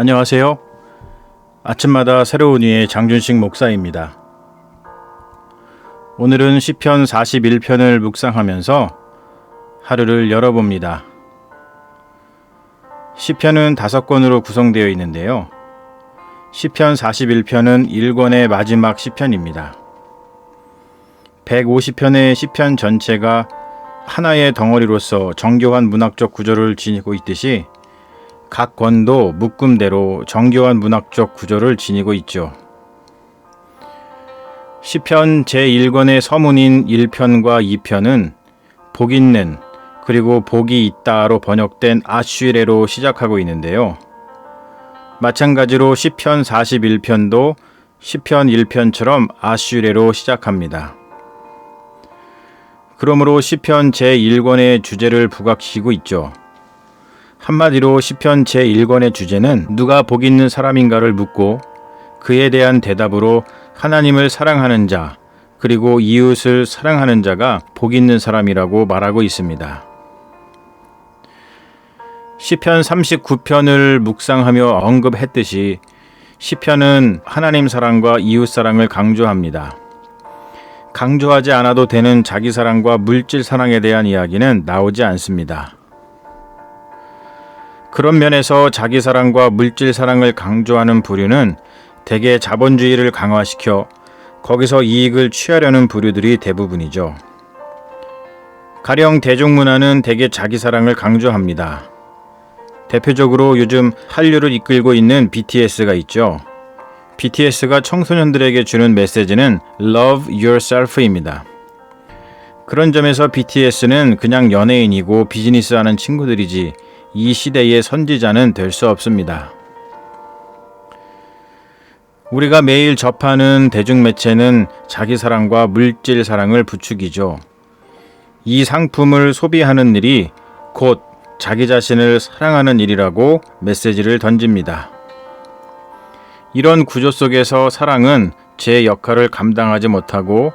안녕하세요. 아침마다 새로운 이의 장준식 목사입니다. 오늘은 시편 41편을 묵상하면서 하루를 열어봅니다. 시편은 다섯 권으로 구성되어 있는데요. 시편 41편은 1권의 마지막 시편입니다. 150편의 시편 전체가 하나의 덩어리로서 정교한 문학적 구조를 지니고 있듯이 각 권도 묶음대로 정교한 문학적 구조를 지니고 있죠. 시편 제1권의 서문인 1편과 2편은 복 있는 그리고 복이 있다로 번역된 아슈레로 시작하고 있는데요. 마찬가지로 시편 41편도 시편 1편처럼 아슈레로 시작합니다. 그러므로 시편 제1권의 주제를 부각시키고 있죠. 한마디로 시편 제1권의 주제는 누가 복 있는 사람인가를 묻고 그에 대한 대답으로 하나님을 사랑하는 자 그리고 이웃을 사랑하는 자가 복 있는 사람이라고 말하고 있습니다. 시편 39편을 묵상하며 언급했듯이 시편은 하나님 사랑과 이웃 사랑을 강조합니다. 강조하지 않아도 되는 자기 사랑과 물질 사랑에 대한 이야기는 나오지 않습니다. 그런 면에서 자기 사랑과 물질 사랑을 강조하는 부류는 대개 자본주의를 강화시켜 거기서 이익을 취하려는 부류들이 대부분이죠. 가령 대중문화는 대개 자기 사랑을 강조합니다. 대표적으로 요즘 한류를 이끌고 있는 BTS가 있죠. BTS가 청소년들에게 주는 메시지는 Love Yourself입니다. 그런 점에서 BTS는 그냥 연예인이고 비즈니스 하는 친구들이지 이 시대의 선지자는 될 수 없습니다. 우리가 매일 접하는 대중매체는 자기 사랑과 물질 사랑을 부추기죠. 이 상품을 소비하는 일이 곧 자기 자신을 사랑하는 일이라고 메시지를 던집니다. 이런 구조 속에서 사랑은 제 역할을 감당하지 못하고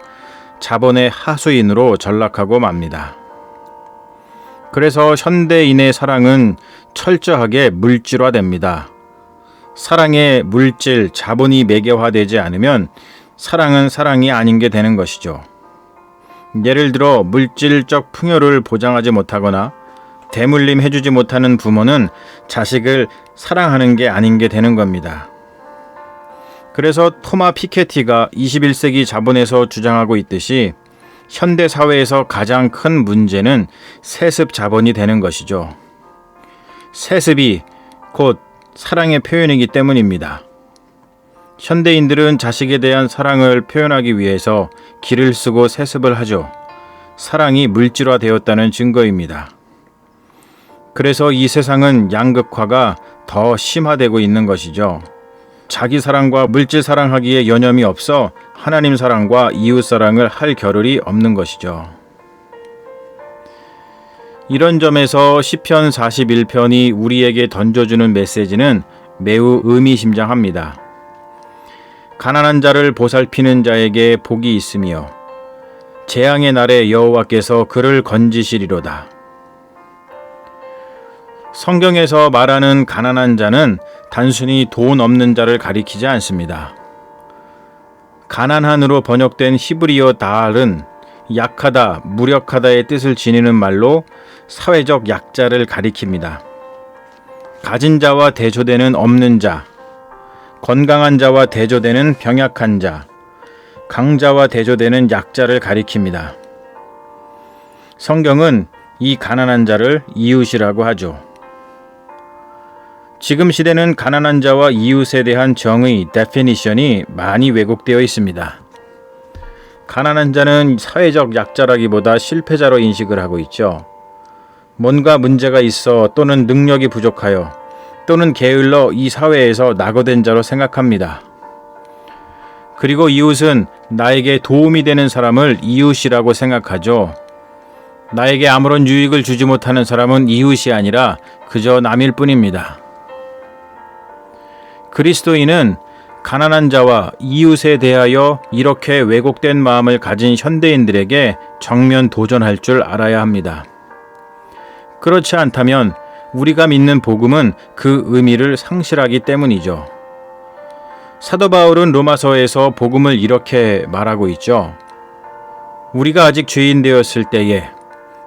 자본의 하수인으로 전락하고 맙니다. 그래서 현대인의 사랑은 철저하게 물질화됩니다. 사랑에 물질, 자본이 매개화되지 않으면 사랑은 사랑이 아닌 게 되는 것이죠. 예를 들어 물질적 풍요를 보장하지 못하거나 대물림 해주지 못하는 부모는 자식을 사랑하는 게 아닌 게 되는 겁니다. 그래서 토마 피케티가 21세기 자본에서 주장하고 있듯이 현대 사회에서 가장 큰 문제는 세습 자본이 되는 것이죠. 세습이 곧 사랑의 표현이기 때문입니다. 현대인들은 자식에 대한 사랑을 표현하기 위해서 기를 쓰고 세습을 하죠. 사랑이 물질화되었다는 증거입니다. 그래서 이 세상은 양극화가 더 심화되고 있는 것이죠. 자기 사랑과 물질 사랑하기에 여념이 없어 하나님 사랑과 이웃 사랑을 할 겨를이 없는 것이죠. 이런 점에서 시편 41편이 우리에게 던져주는 메시지는 매우 의미심장합니다. 가난한 자를 보살피는 자에게 복이 있으며 재앙의 날에 여호와께서 그를 건지시리로다. 성경에서 말하는 가난한 자는 단순히 돈 없는 자를 가리키지 않습니다. 가난한으로 번역된 히브리어 다알은 약하다, 무력하다의 뜻을 지니는 말로 사회적 약자를 가리킵니다. 가진 자와 대조되는 없는 자, 건강한 자와 대조되는 병약한 자, 강자와 대조되는 약자를 가리킵니다. 성경은 이 가난한 자를 이웃이라고 하죠. 지금 시대는 가난한 자와 이웃에 대한 정의, 데피니션이 많이 왜곡되어 있습니다. 가난한 자는 사회적 약자라기보다 실패자로 인식을 하고 있죠. 뭔가 문제가 있어 또는 능력이 부족하여 또는 게을러 이 사회에서 낙오된 자로 생각합니다. 그리고 이웃은 나에게 도움이 되는 사람을 이웃이라고 생각하죠. 나에게 아무런 유익을 주지 못하는 사람은 이웃이 아니라 그저 남일 뿐입니다. 그리스도인은 가난한 자와 이웃에 대하여 이렇게 왜곡된 마음을 가진 현대인들에게 정면 도전할 줄 알아야 합니다. 그렇지 않다면 우리가 믿는 복음은 그 의미를 상실하기 때문이죠. 사도 바울은 로마서에서 복음을 이렇게 말하고 있죠. 우리가 아직 죄인 되었을 때에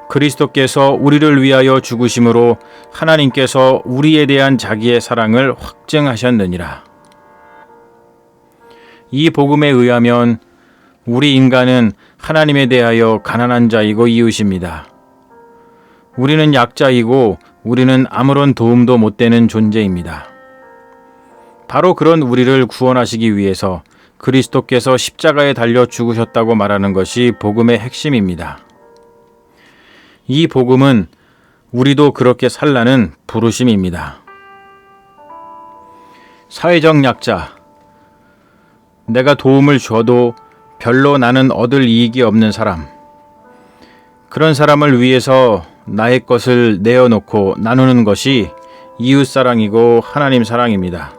그리스도께서 우리를 위하여 죽으심으로 하나님께서 우리에 대한 자기의 사랑을 확증하셨느니라. 이 복음에 의하면 우리 인간은 하나님에 대하여 가난한 자이고 이웃입니다. 우리는 약자이고 우리는 아무런 도움도 못 되는 존재입니다. 바로 그런 우리를 구원하시기 위해서 그리스도께서 십자가에 달려 죽으셨다고 말하는 것이 복음의 핵심입니다. 이 복음은 우리도 그렇게 살라는 부르심입니다. 사회적 약자. 내가 도움을 줘도 별로 나는 얻을 이익이 없는 사람. 그런 사람을 위해서 나의 것을 내어놓고 나누는 것이 이웃 사랑이고 하나님 사랑입니다.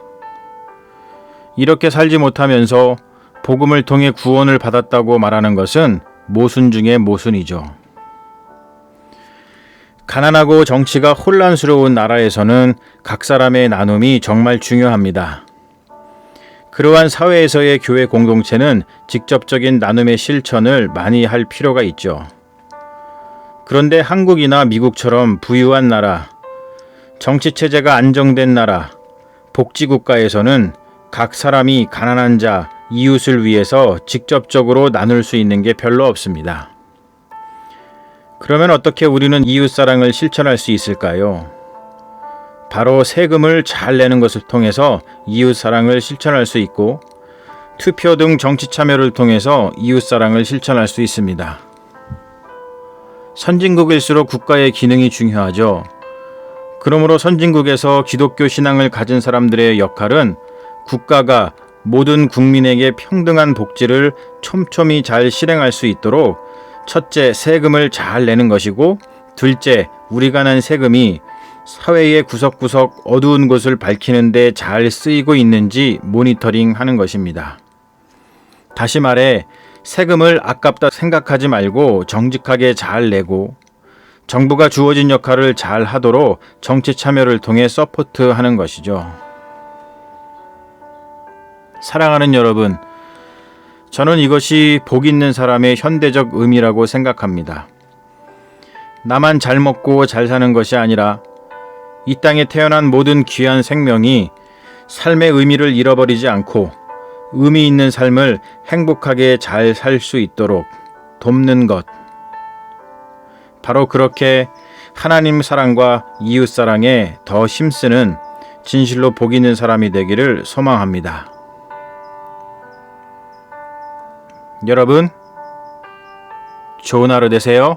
이렇게 살지 못하면서 복음을 통해 구원을 받았다고 말하는 것은 모순 중의 모순이죠. 가난하고 정치가 혼란스러운 나라에서는 각 사람의 나눔이 정말 중요합니다. 그러한 사회에서의 교회 공동체는 직접적인 나눔의 실천을 많이 할 필요가 있죠. 그런데 한국이나 미국처럼 부유한 나라, 정치 체제가 안정된 나라, 복지국가에서는 각 사람이 가난한 자, 이웃을 위해서 직접적으로 나눌 수 있는 게 별로 없습니다. 그러면 어떻게 우리는 이웃 사랑을 실천할 수 있을까요? 바로 세금을 잘 내는 것을 통해서 이웃 사랑을 실천할 수 있고 투표 등 정치 참여를 통해서 이웃 사랑을 실천할 수 있습니다. 선진국일수록 국가의 기능이 중요하죠. 그러므로 선진국에서 기독교 신앙을 가진 사람들의 역할은 국가가 모든 국민에게 평등한 복지를 촘촘히 잘 실행할 수 있도록 첫째, 세금을 잘 내는 것이고, 둘째, 우리가 낸 세금이 사회의 구석구석 어두운 곳을 밝히는데 잘 쓰이고 있는지 모니터링 하는 것입니다. 다시 말해, 세금을 아깝다 생각하지 말고 정직하게 잘 내고, 정부가 주어진 역할을 잘 하도록 정치 참여를 통해 서포트 하는 것이죠. 사랑하는 여러분, 저는 이것이 복 있는 사람의 현대적 의미라고 생각합니다. 나만 잘 먹고 잘 사는 것이 아니라 이 땅에 태어난 모든 귀한 생명이 삶의 의미를 잃어버리지 않고 의미 있는 삶을 행복하게 잘 살 수 있도록 돕는 것. 바로 그렇게 하나님 사랑과 이웃 사랑에 더 힘쓰는 진실로 복 있는 사람이 되기를 소망합니다. 여러분, 좋은 하루 되세요.